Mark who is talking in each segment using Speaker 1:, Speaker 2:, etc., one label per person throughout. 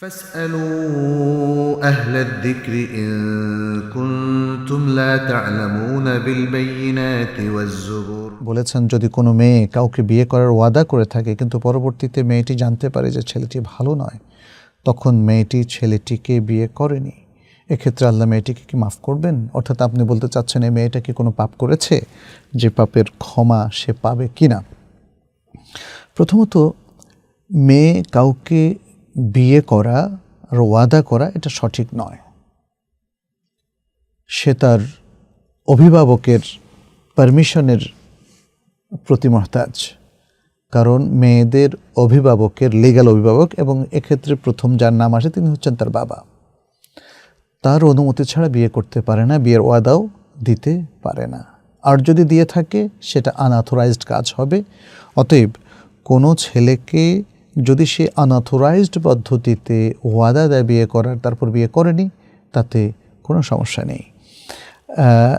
Speaker 1: فاسألوا أهل الذكر إن كنتم لا تعلمون بالبينات والزبور
Speaker 2: বলেছেন যদি কোনো মেয়ে কাউকে বিয়ে করার ওয়াদা করে থাকে কিন্তু পরবর্তীতে মেয়েটি জানতে পারে যে ছেলেটি ভালো নয় তখন মেয়েটি ছেলেটিকে বিয়ে করেনি এক্ষেত্রে আল্লাহ মেয়েটিকে কি মাফ করবেন অর্থাৎ আপনি বলতে চাচ্ছেন এই মেয়েটা কি কোনো পাপ করেছে যে পাপের ক্ষমা সে পাবে কি না প্রথমত মেয়ে কাউকে বিয়ে করা, আর ওয়াদা করা এটা সঠিক নয়। সে তার অভিভাবকের পারমিশনের প্রতি মহতাজ। কারণ মেয়েদের অভিভাবকের লিগ্যাল অভিভাবক, এবং এক্ষেত্রে প্রথম যার নাম আসে তিনি হচ্ছেন তার বাবা। তার অনুমতি ছাড়া বিয়ে করতে পারে না, বিয়ের ওয়াদাও দিতে পারে না। আর যদি দিয়ে থাকে, সেটা আনঅথরাইজড কাজ হবে। অতএব কোনো ছেলেকে যদি সে আনঅথরাইজড পদ্ধতিতে ওয়াদা দেয় বিয়ে করার, তারপর বিয়ে করেনি, তাতে কোনো সমস্যা নেই।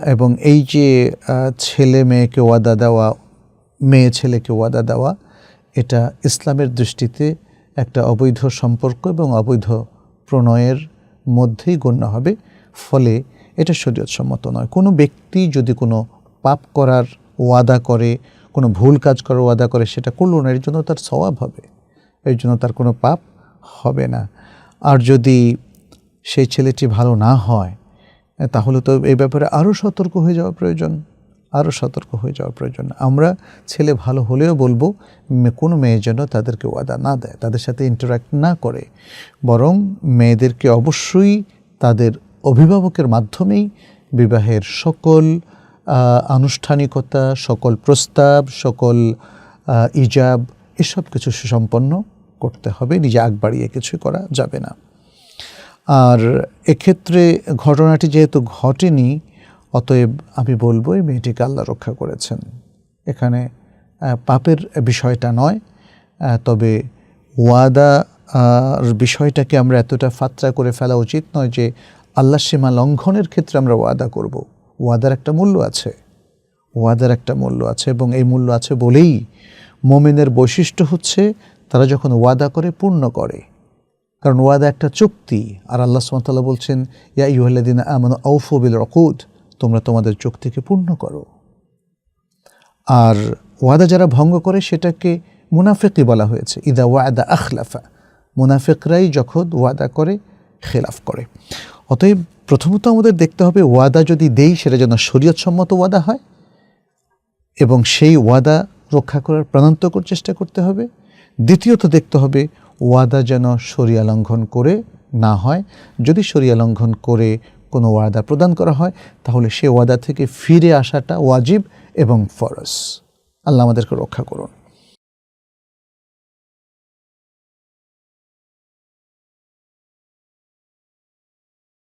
Speaker 2: এবং এই যে ছেলে মেয়েকে ওয়াদা দেওয়া, মেয়ে ছেলেকে ওয়াদা দেওয়া, এটা ইসলামের দৃষ্টিতে একটা অবৈধ সম্পর্ক এবং অবৈধ প্রণয়ের মধ্যেই গণ্য হবে। ফলে এটা শরীয়তসম্মত নয়। কোনো ব্যক্তি যদি কোনো পাপ করার ওয়াদা করে, কোনো ভুল কাজ করার ওয়াদা করে, সেটা করল না জন্য তার স্বভাব হবে। এর জন্য তার কোনো পাপ হবে না। আর যদি সেই ছেলেটি ভালো না হয়, তাহলে তো এই ব্যাপারে আরও সতর্ক হয়ে যাওয়া প্রয়োজন, আরও সতর্ক হয়ে যাওয়া প্রয়োজন। আমরা ছেলে ভালো হলেও বলব কোনো মেয়ের জন্য তাদেরকে ওয়াদা না দেয়, তাদের সাথে ইন্টারাক্ট না করে। বরং মেয়েদেরকে অবশ্যই তাদের অভিভাবকের মাধ্যমেই বিবাহের সকল আনুষ্ঠানিকতা, সকল প্রস্তাব, সকল ইজাব, এসব কিছু সুসম্পন্ন করতে হবে, নিজে আগ বাড়িয়ে কিছু করা যাবে না। আর এক্ষেত্রে ঘটনাটি যেহেতু ঘটেনি, অতএব আমি বলব এই মেয়েটিকে আল্লাহ রক্ষা করেছেন। এখানে পাপের বিষয়টা নয় তবে ওয়াদা বিষয়টাকে আমরা এতটা ফাত্রা করে ফেলা উচিত নয় যে আল্লাহ সীমা লঙ্ঘনের ক্ষেত্রে আমরা ওয়াদা করব। ওয়াদার একটা মূল্য আছে, ওয়াদার একটা মূল্য আছে এবং এই মূল্য আছে বলেই মোমেনের বৈশিষ্ট্য হচ্ছে তারা যখন ওয়াদা করে, পূর্ণ করে। কারণ ওয়াদা একটা চুক্তি। আর আল্লাহ সুমতাল্লাহ বলছেন, ইয়া ইউহাল্লাদিন আমন আউফু বিল রকুদ তোমরা তোমাদের চুক্তিকে পূর্ণ করো। আর ওয়াদা যারা ভঙ্গ করে, সেটাকে মুনাফিকই বলা হয়েছে। ইদা ওয়াদা আখলাফা মুনাফিকরাই যখন ওয়াদা করে, খেলাফ করে। অতএব প্রথমত আমাদের দেখতে হবে, ওয়াদা যদি দেই, সেটা যেন শরীয়তসম্মত ওয়াদা হয়। এবং সেই ওয়াদা রক্ষা করার প্রাণান্তকর চেষ্টা করতে হবে। দ্বিতীয়ত দেখতে হবে ওয়াদা যেন সরিয়া লঙ্ঘন করে না হয়। যদি সরিয়া লঙ্ঘন করে কোনো ওয়াদা প্রদান করা হয়, তাহলে সে ওয়াদা থেকে ফিরে আসাটা ওয়াজিব এবং ফরজ। আল্লাহ আমাদেরকে রক্ষা করুন।